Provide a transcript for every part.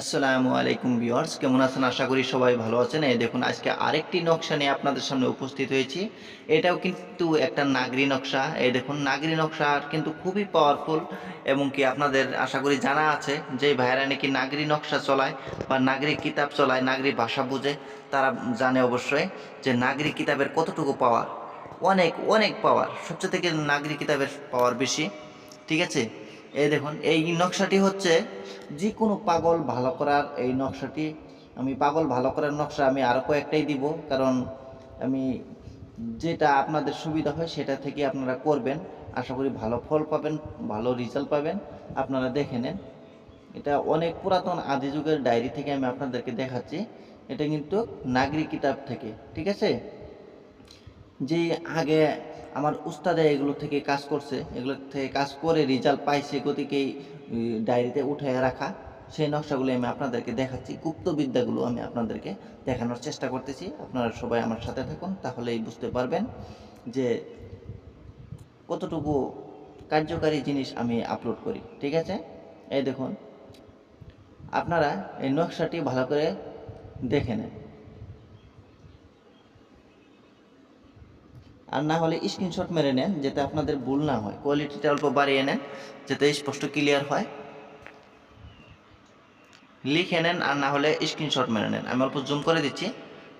আসসালামু আলাইকুম ভিউয়ার্স, কেমন আছেন? আশা করি সবাই ভালো আছেন। এই দেখুন, আজকে আরেকটি নকশা নিয়ে আপনাদের সামনে উপস্থিত হয়েছি। এটাও কিন্তু একটা নাগরি নকশা। এই দেখুন, নাগরি নকশা কিন্তু খুবই পাওয়ারফুল এবং কি আপনাদের আশা করি জানা আছে যে ভাইরা নাকি নাগরি নকশা চলায় বা নাগরি কিতাব চলায়, নাগরি ভাষা বুঝে। তারা জানে অবশ্যই যে নাগরি কিতাবের কতটুকু পাওয়ার অনেক অনেক পাওয়ার সবচেয়ে থেকে নাগরি কিতাবের পাওয়ার বেশি। ঠিক আছে? এই দেখুন, এই নকশাটি হচ্ছে যে কোনো পাগল ভালো করার এই নকশাটি। আমি পাগল ভালো করার নকশা আমি আরও কয়েকটাই দিব, কারণ আমি যেটা আপনাদের সুবিধা হয় সেটা থেকে আপনারা করবেন। আশা করি ভালো ফল পাবেন, ভালো রেজাল্ট পাবেন। আপনারা দেখে নেন। এটা অনেক পুরাতন আদি যুগের ডায়েরি থেকে আমি আপনাদেরকে দেখাচ্ছি। এটা কিন্তু নাগরিক কিতাব থেকে, ঠিক আছে? যে আগে আমার উস্তাদে এগুলো থেকে কাজ করছে, এগুলো থেকে কাজ করে রেজাল্ট পাইছে গতিকে এই ডায়েরিতে উঠে রাখা। সেই নকশাগুলো আমি আপনাদেরকে দেখাচ্ছি। গুপ্ত বিদ্যাগুলো আমি আপনাদেরকে দেখানোর চেষ্টা করতেছি। আপনারা সবাই আমার সাথে থাকুন, তাহলেই বুঝতে পারবেন যে কতটুকু কার্যকারী জিনিস আমি আপলোড করি। ঠিক আছে? এই দেখুন, আপনারা এই নকশাটি ভালো করে দেখে নেন। আর না হলে স্ক্রিনশট মেরে নেন যাতে আপনাদের ভুল না হয়। কোয়ালিটিটা অল্প বাড়িয়ে নেন যাতে স্পষ্ট ক্লিয়ার হয়। লিখে নেন আর না হলে স্ক্রিনশট মেরে নেন। আমি অল্প জুম করে দিচ্ছি।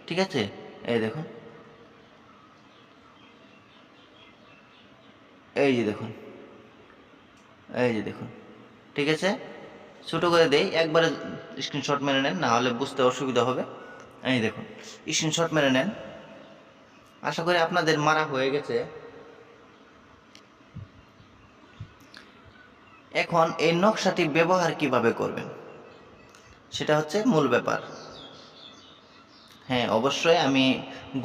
ঠিক আছে? এই দেখুন। এই যে দেখুন। এই যে দেখুন। ঠিক আছে? ছোটো করে দেই। একবারে স্ক্রিনশট মেরে নেন, না হলে বুঝতে অসুবিধা হবে। এই দেখুন। স্ক্রিনশট মেরে নেন। আশা করি আপনাদের মারা হয়ে গেছে। এখন এই নকশাটি ব্যবহার কীভাবে করবেন? সেটা হচ্ছে মূল ব্যাপার। হ্যাঁ অবশ্যই আমি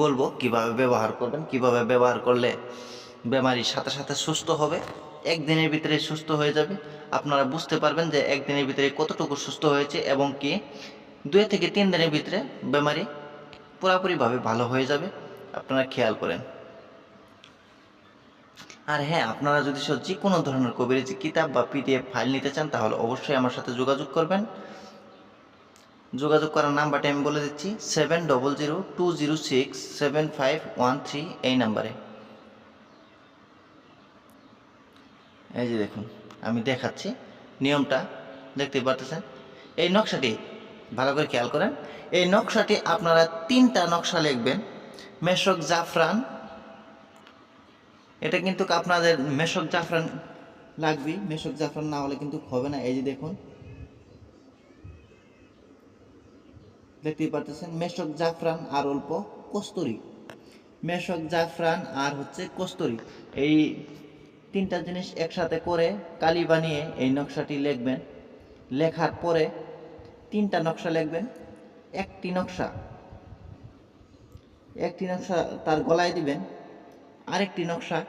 বলব কীভাবে ব্যবহার করবেন, কীভাবে ব্যবহার করলে বেমারি সাথে সাথে সুস্থ হবে, একদিনের ভিতরে সুস্থ হয়ে যাবে। আপনারা বুঝতে পারবেন যে একদিনের ভিতরে কতটুকু সুস্থ হয়েছে এবং কি দুই থেকে তিন দিনের ভিতরে বেমারি পুরোপুরিভাবে ভালো হয়ে যাবে। আপনারা খেয়াল করেন। আর হ্যাঁ আপনারা যদি যে কোনো ধরনের কবিরাজি কিতাব বা পিডিএফ ফাইল নিতে চান, তাহলে অবশ্যই আমার সাথে যোগাযোগ করবেন। যোগাযোগ করার নাম্বারটা আমি বলে দিচ্ছি seven double zero two zero six seven five one three এই নাম্বারে। এই যে দেখুন, আমি দেখাচ্ছি নিয়মটা, দেখতে পারতেছেন? এই নকশাটি, ভালো করে খেয়াল করেন, এই নকশাটি আপনারা তিনটা নকশা লিখবেন। মেশক জাফরান। এটা কিন্তু আপনাদের মেশক জাফরান লাগবে মেশক জাফরান না হলে কিন্তু হবে না। এই যে দেখুন। দেখতেই পারতেছেন, মেশক জাফরান আর অল্প কস্তুরি। মেশক জাফরান আর হচ্ছে কস্তুরি। এই তিনটা জিনিস একসাথে করে কালি বানিয়ে এই নকশাটি লিখবেন। লেখার পরে তিনটা নকশা লিখবেন। একটি নকশা। একটি নকশা তার গলায় দিবেন, আরেকটি নকশা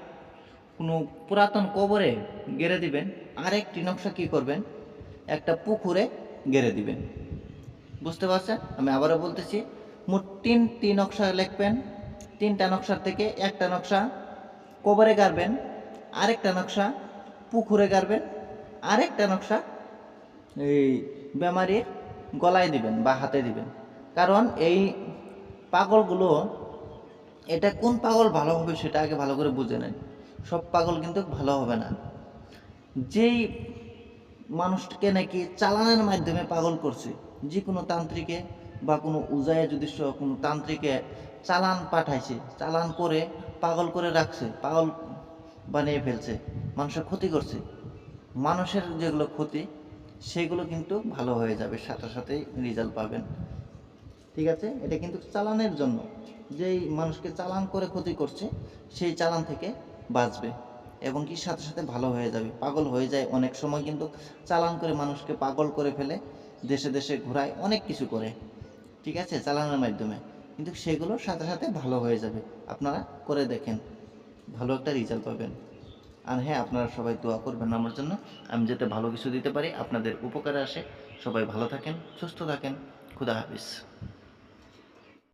কোনো পুরাতন কবরে গেড়ে দিবেন, আরেকটি নকশা কি করবেন? একটা পুকুরে গেড়ে দিবেন। বুঝতে পারছেন? আমি আবারও বলতেছি, মোট তিনটি নকশা লিখবেন, তিনটা নকশার থেকে একটা নকশা কবরে গাড়বেন, আরেকটা নকশা পুকুরে গাড়বেন, আরেকটা নকশা এই বেমারির গলায় দিবেন বা হাতে দিবেন। কারণ এই পাগলগুলো, এটা কোন পাগল ভালো হবে সেটা আগে ভালো করে বুঝে নেন। সব পাগল কিন্তু ভালো হবে না। যেই মানুষকে নাকি চালানের মাধ্যমে পাগল করছে, যে কোনো তান্ত্রিকে বা কোনো উজায় যদি স- কোনো তান্ত্রিকে চালান পাঠাইছে, চালান করে পাগল করে রাখছে, পাগল বানিয়ে ফেলছে, মানুষের ক্ষতি করছে, মানুষের যেগুলো ক্ষতি, সেগুলো কিন্তু ভালো হয়ে যাবে, সাথে সাথেই রেজাল্ট পাবেন। ঠিক আছে? এটা কিন্তু চালানের জন্য। যেই মানুষকে চালান করে ক্ষতি করছে, সেই চালান থেকে বাঁচবে এবং কি সাথে সাথে ভালো হয়ে যাবে। পাগল হয়ে যায় অনেক সময় কিন্তু চালান করে মানুষকে পাগল করে ফেলে, দেশে দেশে ঘোরায়, অনেক কিছু করে। ঠিক আছে? চালানোর মাধ্যমে। কিন্তু সেগুলো সাথে সাথে ভালো হয়ে যাবে। আপনারা করে দেখেন। ভালো একটা রেজাল্ট পাবেন। আর হ্যাঁ আপনারা সবাই দোয়া করবেন আমার জন্য। আমি যাতে ভালো কিছু দিতে পারি, আপনাদের উপকারে আসে। সবাই ভালো থাকেন, সুস্থ থাকেন। খুদা হাফিজ।